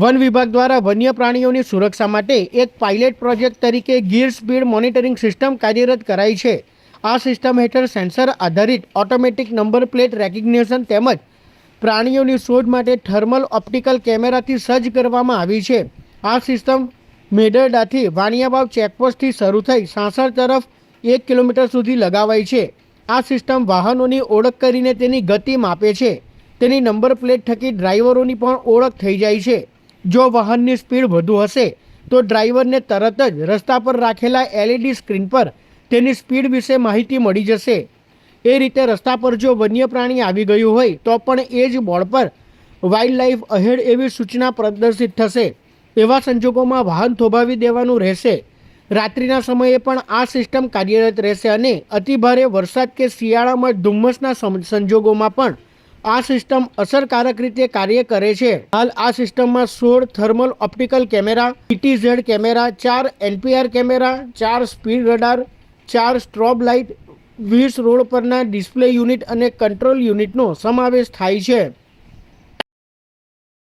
One વિભાગ દ્વારા વન્ય પ્રાણીઓની સુરક્ષા માટે એક પાયલેટ પ્રોજેક્ટ તરીકે ગીર સ્પીડ મોનિટરિંગ સિસ્ટમ કાર્યરત કરાઈ છે. આ સિસ્ટમ હેઠળ સેન્સર આધારિત ઓટોમેટિક નંબર પ્લેટ રેકગ્નેશન તેમજ પ્રાણીઓની શોધ માટે થર્મલ ઓપ્ટિકલ કેમેરાથી સજ્જ કરવામાં આવી છે. આ સિસ્ટમ મેડરડાથી વાણિયાબાવ ચેકપોસ્ટથી શરૂ થઈ સાસર તરફ એક કિલોમીટર સુધી લગાવાઈ છે. આ સિસ્ટમ વાહનોની ઓળખ કરીને તેની ગતિ માપે છે. તેની નંબર પ્લેટ થકી ડ્રાઈવરોની પણ ઓળખ થઈ જાય છે. જો વાહનની સ્પીડ વધુ હશે, તો ડ્રાઈવરને તરત જ રસ્તા પર રાખેલા એલઈડી સ્ક્રીન પર તેની સ્પીડ વિશે માહિતી મળી જશે. એ રીતે રસ્તા પર જો વન્ય પ્રાણી આવી ગયું હોય, તો પણ એ જ બોર્ડ પર વાઇલ્ડ લાઈફ અહેડ એવી સૂચના પ્રદર્શિત થશે. એવા સંજોગોમાં વાહન થોભાવી દેવાનું રહેશે. રાત્રિના સમયે પણ આ સિસ્ટમ કાર્યરત રહેશે અને અતિભારે વરસાદ કે શિયાળામાં ધુમ્મસના સંજોગોમાં પણ આ સિસ્ટમ અસરકારક રીતે કાર્ય કરે છે. હાલ આ સિસ્ટમમાં સોળ thermal optical camera ETZ camera, ચાર એનપીઆર કેમેરા, ચાર સ્પીડ રડાર, ચાર સ્ટ્રોબ લાઇટ, વીસ રોડ પરના ડિસ્પ્લે યુનિટ અને કંટ્રોલ યુનિટનો સમાવેશ થાય છે.